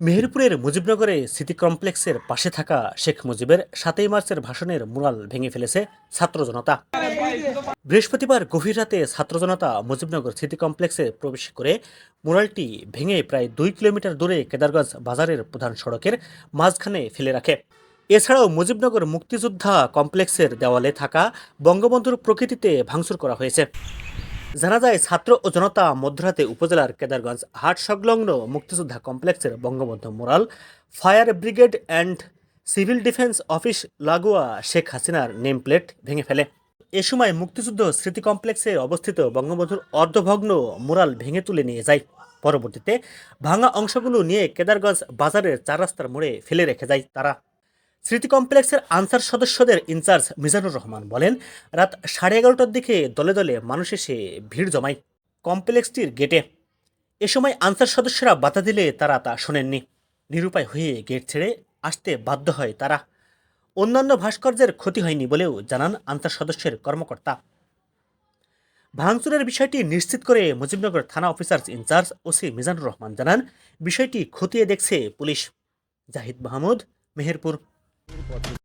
মেহেরপুরের মুজিবনগরে সিটি কমপ্লেক্সের পাশে থাকা শেখ মুজিবের সাতই মার্চের ভাষণের মুরাল ভেঙে ফেলেছে ছাত্র জনতা। বৃহস্পতিবার গভীর রাতে ছাত্র জনতা মুজিবনগর সিটি কমপ্লেক্সে প্রবেশ করে মুরালটি ভেঙে প্রায় দুই কিলোমিটার দূরে কেদারগঞ্জ বাজারের প্রধান সড়কের মাঝখানে ফেলে রাখে। এছাড়াও মুজিবনগর মুক্তিযোদ্ধা কমপ্লেক্সের দেওয়ালে থাকা বঙ্গবন্ধুর প্রকৃতিতে ভাঙচুর করা হয়েছে। জানা যায়, ছাত্র ও জনতা মধ্যরাতে উপজেলার কেদারগঞ্জ হাট সংলগ্ন মুক্তিযোদ্ধা কমপ্লেক্সের Bangabandhu mural, fire brigade and civil defence office লাগোয়া শেখ হাসিনার নেম প্লেট ভেঙে ফেলে। এ সময় মুক্তিযুদ্ধ স্মৃতি কমপ্লেক্সে অবস্থিত বঙ্গবন্ধুর অর্ধভগ্ন মুরাল ভেঙে তুলে নিয়ে যায়। পরবর্তীতে ভাঙা অংশগুলো নিয়ে কেদারগঞ্জ বাজারের চার রাস্তার মোড়ে ফেলে রেখে যায় তারা। স্মৃতি কমপ্লেক্সের আনসার সদস্যদের ইনচার্জ মিজানুর রহমান বলেন, রাত সাড়ে এগারোটার দিকে দলে দলে মানুষ এসে ভিড় জমায় কমপ্লেক্সটির গেটে। এ সময় আনসার সদস্যরা বাধা দিলে তারা তা শোনেননি। নিরুপায় হয়ে গেট ছেড়ে আসতে বাধ্য হয় তারা। অন্যান্য ভাস্কর্যের ক্ষতি হয়নি বলেও জানান আনসার সদস্যের কর্মকর্তা। ভাঙচুরের বিষয়টি নিশ্চিত করে মুজিবনগর থানা officer in charge OC Mizanur Rahman জানান, বিষয়টি খতিয়ে দেখছে পুলিশ। জাহিদ মাহমুদ, মেহেরপুর। Beautiful.